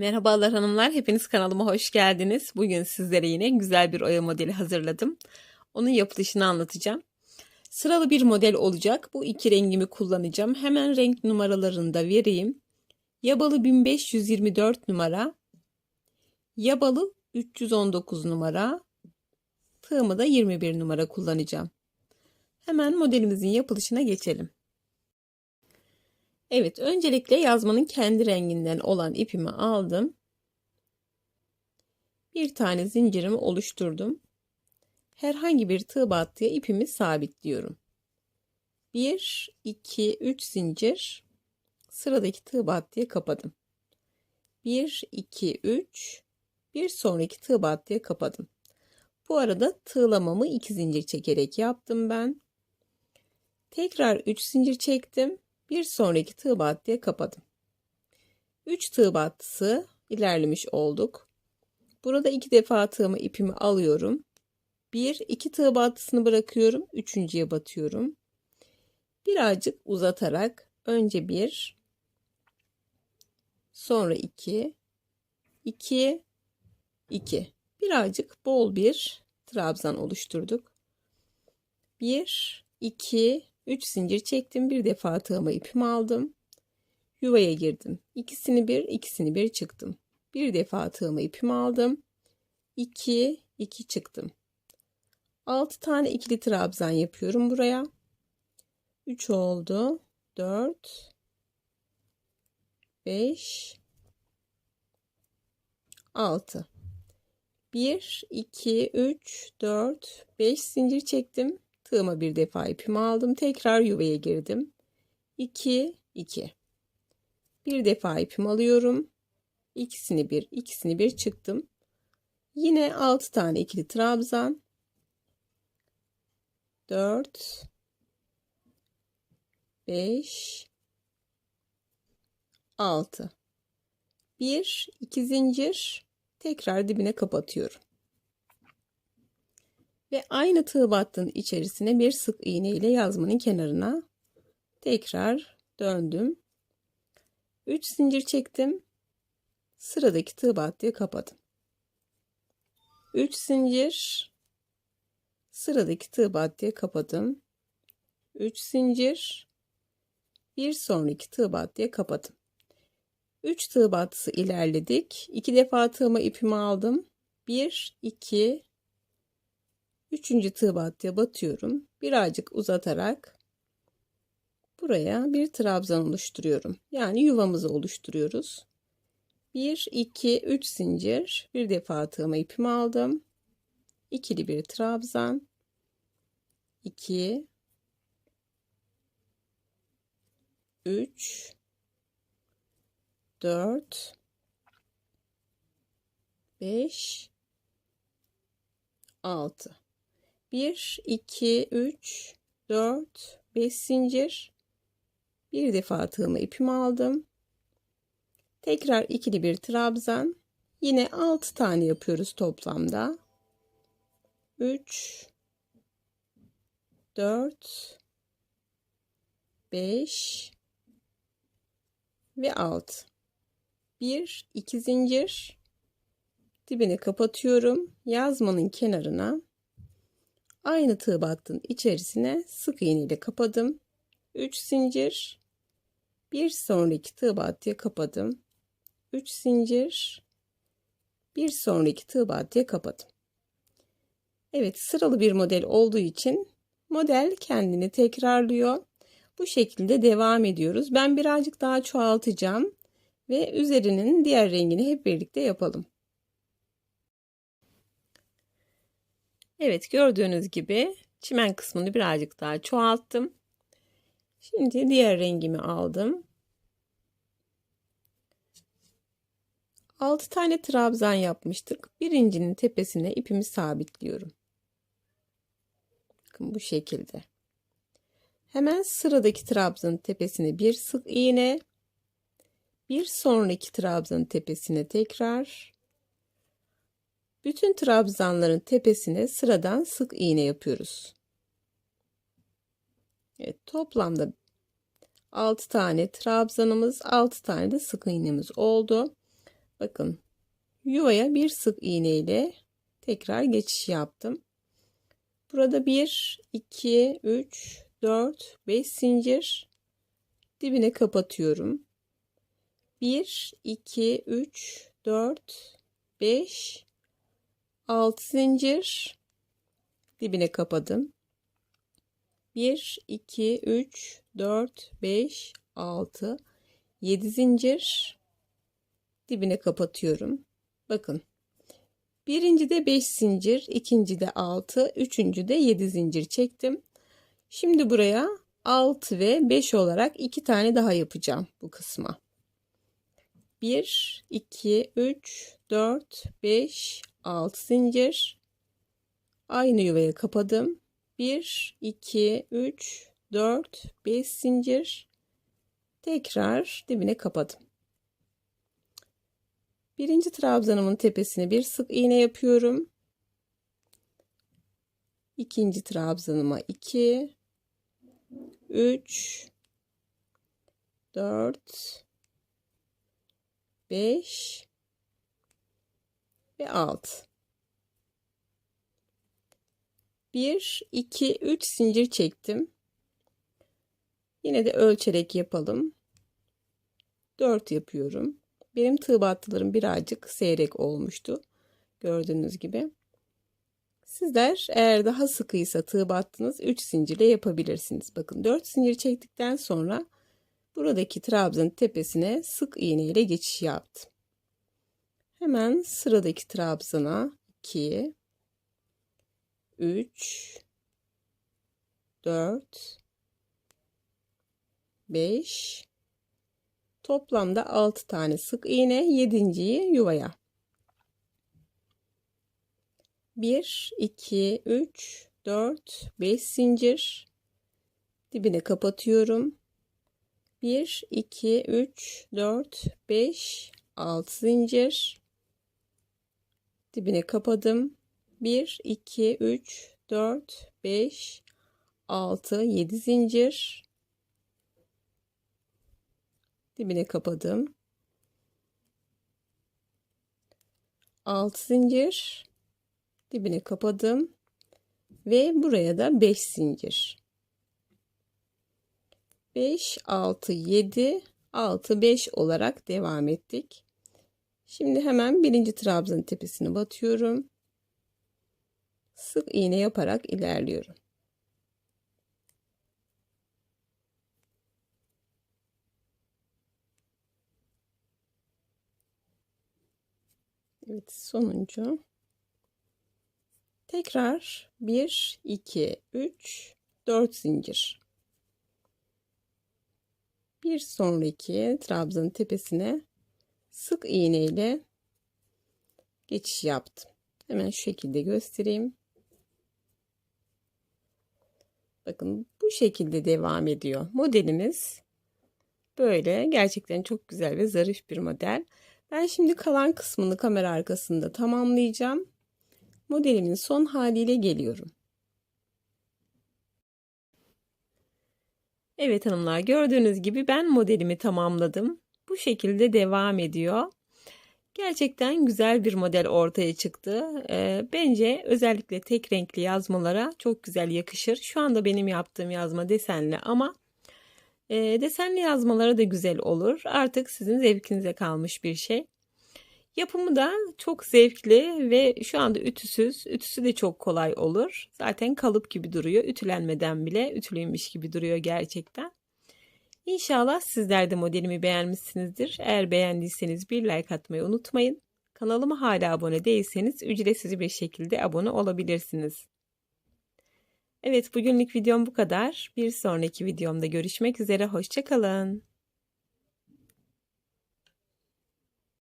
Merhabalar hanımlar, hepiniz kanalıma hoş geldiniz. Bugün sizlere yine güzel bir oya modeli hazırladım. Onun yapılışını anlatacağım. Sıralı bir model olacak. Bu iki rengimi kullanacağım. Hemen renk numaralarını da vereyim. Yabalı 1524 numara. Yabalı 319 numara. Tığımı da 21 numara kullanacağım. Hemen modelimizin yapılışına geçelim. Evet, öncelikle yazmanın kendi renginden olan ipimi aldım. Bir tane zincirimi oluşturdum. Herhangi bir tığ battıya ipimi sabitliyorum. 1, 2, 3 zincir sıradaki tığ battıya kapadım. 1, 2, 3 bir sonraki tığ battıya kapadım. Bu arada tığlamamı 2 zincir çekerek yaptım ben. Tekrar 3 zincir çektim bir sonraki tığ battıya kapadım. 3 tığ battısı ilerlemiş olduk. Burada iki defa tığımı ipimi alıyorum. Bir, iki tığ battısını bırakıyorum. Üçüncüye batıyorum. Birazcık uzatarak önce bir, sonra iki, iki, iki. Birazcık bol bir trabzan oluşturduk. Bir, iki, 3 zincir çektim. Bir defa tığıma ipimi aldım. Yuvaya girdim. İkisini bir, ikisini bir çıktım. Bir defa tığıma ipimi aldım. 2, 2 çıktım. 6 tane ikili trabzan yapıyorum buraya. 3 oldu. 4 5 6 1 2 3 4 5 zincir çektim. Tığıma bir defa ipimi aldım. Tekrar yuvaya girdim. 2 2 bir defa ipimi alıyorum. İkisini bir, ikisini bir çıktım. Yine 6 tane ikili trabzan. 4 5 6 1 2 zincir tekrar dibine kapatıyorum. Ve aynı tığ battığın içerisine bir sık iğne ile yazmanın kenarına tekrar döndüm. 3 zincir çektim. Sıradaki tığ battığı kapadım. 3 zincir sıradaki tığ battığı kapadım. 3 zincir bir sonraki tığ battığı kapadım. 3 tığ battısı ilerledik. 2 defa tığıma ipimi aldım. 1 2 Üçüncü tığ battıya batıyorum. Birazcık uzatarak buraya bir trabzan oluşturuyorum. Yani yuvamızı oluşturuyoruz. 1, 2, 3 zincir. Bir defa tığıma ipimi aldım. İkili bir trabzan. 2 3 4 5 6 1 2 3 4 5 zincir. Bir defa tığımı ipimi aldım. Tekrar ikili bir trabzan. Yine 6 tane yapıyoruz toplamda. 3 4 5 ve 6 1 2 zincir. Dibini kapatıyorum yazmanın kenarına Aynı tığ battığın içerisine sık iğne ile kapadım. 3 zincir. Bir sonraki tığ battıya kapadım. 3 zincir. Bir sonraki tığ battıya kapadım. Evet sıralı bir model olduğu için model kendini tekrarlıyor. Bu şekilde devam ediyoruz. Ben birazcık daha çoğaltacağım ve üzerinin diğer rengini hep birlikte yapalım. Evet gördüğünüz gibi çimen kısmını birazcık daha çoğalttım. Şimdi diğer rengimi aldım. 6 tane trabzan yapmıştık. Birincinin tepesine ipimi sabitliyorum. Bakın bu şekilde. Hemen sıradaki trabzanın tepesine bir sık iğne. Bir sonraki trabzanın tepesine tekrar bütün trabzanların tepesine sıradan sık iğne yapıyoruz. Evet, toplamda 6 tane trabzanımız, 6 tane de sık iğnemiz oldu. Bakın yuvaya bir sık iğne ile tekrar geçiş yaptım. Burada 1, 2, 3, 4, 5 zincir dibine kapatıyorum. 1, 2, 3, 4, 5, 6 zincir dibine kapadım. 1, 2, 3, 4, 5, 6, 7 zincir dibine kapatıyorum. Bakın. Birinci de 5 zincir, ikinci de 6, üçüncü de 7 zincir çektim. Şimdi buraya 6 ve 5 olarak iki tane daha yapacağım bu kısma. 1, 2, 3, 4, 5, 6 zincir. Aynı yuvaya kapadım. 1, 2, 3, 4, 5 zincir. Tekrar dibine kapadım. Birinci trabzanımın tepesine bir sık iğne yapıyorum. İkinci trabzanıma 2, 3, 4, 5 ve 6. 1, 2, 3 zincir çektim. Yine de ölçerek yapalım. 4 yapıyorum. Benim tığ battılarım birazcık seyrek olmuştu. Gördüğünüz gibi. Sizler eğer daha sıkıysa tığ battınız 3 zincirle yapabilirsiniz. Bakın 4 zincir çektikten sonra buradaki trabzanın tepesine sık iğne ile geçiş yaptım. Hemen sıradaki trabzana 2 3 4 5 toplamda 6 tane sık iğne 7.yi yuvaya. 1 2 3 4 5 zincir. Dibine kapatıyorum. 1 2 3 4 5 6 zincir dibine kapadım. 1 2 3 4 5 6 7 zincir. Dibine kapadım. 6 zincir. Dibine kapadım. Ve buraya da 5 zincir. 5 6 7 6 5 olarak devam ettik şimdi hemen birinci trabzanın tepesine batıyorum sık iğne yaparak ilerliyorum Evet sonuncu. Tekrar 1, 2, 3, 4 zincir. Bir sonraki trabzanın tepesine sık iğne ile geçiş yaptım. Hemen şu şekilde göstereyim. Bakın bu şekilde devam ediyor. Modelimiz böyle. Gerçekten çok güzel ve zarif bir model. Ben şimdi kalan kısmını kamera arkasında tamamlayacağım. Modelimin son haliyle geliyorum. Evet hanımlar gördüğünüz gibi ben modelimi tamamladım. Şekilde devam ediyor. Gerçekten güzel bir model ortaya çıktı. E, bence özellikle tek renkli yazmalara çok güzel yakışır. Şu anda benim yaptığım yazma desenli ama e, desenli yazmalara da güzel olur. Artık sizin zevkinize kalmış bir şey. Yapımı da çok zevkli ve şu anda ütüsüz. Ütüsü de çok kolay olur. Zaten kalıp gibi duruyor. Ütülenmeden bile ütülüymüş gibi duruyor gerçekten. İnşallah sizler de modelimi beğenmişsinizdir. Eğer beğendiyseniz bir like atmayı unutmayın. Kanalıma hala abone değilseniz ücretsiz bir şekilde abone olabilirsiniz. Evet bugünlük videom bu kadar. Bir sonraki videomda görüşmek üzere. Hoşçakalın.